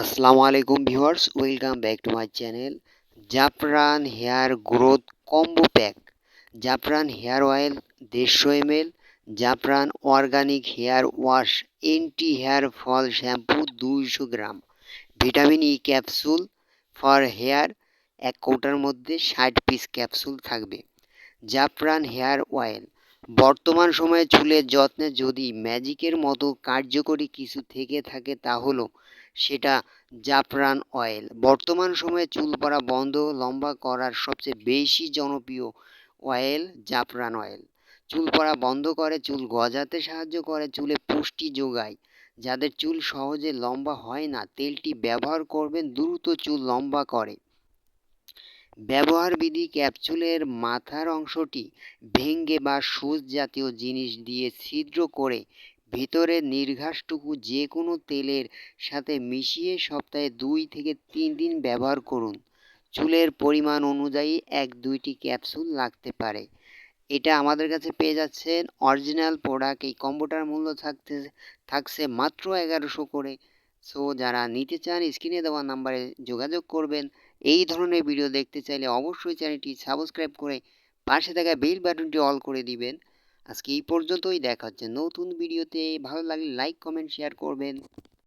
আসসালামু আলাইকুম viewers, welcome back to my channel জাফরান হেয়ার গ্রোথ কম্বো প্যাক। জাফরান হেয়ার অয়েল দেড়শো এমএল, জাফরান organic hair wash, anti hair fall shampoo দুইশো gram. Vitamin E capsule for hair, এক কৌটার মধ্যে ষাট পিস ক্যাপসুল থাকবে। জাফরান হেয়ার অয়েল বর্তমান সময়ে চুলের যত্নে যদি ম্যাজিকের মতো কার্যকরী কিছু থেকে থাকে তা হলো সেটা জাফরান অয়েল। বর্তমান সময়ে চুল পড়া বন্ধ লম্বা করার সবচেয়ে বেশি জনপ্রিয় অয়েল জাফরান অয়েল। চুল পড়া বন্ধ করে, চুল গজাতে সাহায্য করে, চুলে পুষ্টি যোগায়। যাদের চুল সহজে লম্বা হয় না, তেলটি ব্যবহার করবেন দ্রুত চুল লম্বা করে। ব্যবহার বিধি ক্যাপসুলের মাথার অংশটি ভেঙ্গে বা সুচ জাতীয় জিনিস দিয়ে ছিদ্র করে ভিতরের নির্ঘাসটুকু যে কোনো তেলের সাথে মিশিয়ে সপ্তাহে দুই থেকে তিন দিন ব্যবহার করুন। চুলের পরিমাণ অনুযায়ী এক দুইটি ক্যাপসুল লাগতে পারে। এটা আমাদের কাছে পেয়ে যাচ্ছেন। অরিজিনাল প্রোডাক্ট এই কম্বোটার মূল্য থাকতে, থাকছে মাত্র এগারোশো করে। সো যারা নিতে চান, স্ক্রিনে দেওয়া নাম্বারে যোগাযোগ করবেন। এই ধরনের ভিডিও দেখতে চাইলে অবশ্যই চ্যানেলটি সাবস্ক্রাইব করে পাশে থাকা বেল বাটনটি অল করে দিবেন। আজকে এই পর্যন্তই, দেখা হচ্ছে নতুন ভিডিওতে ভালো লাগলে লাইক কমেন্ট শেয়ার করবেন।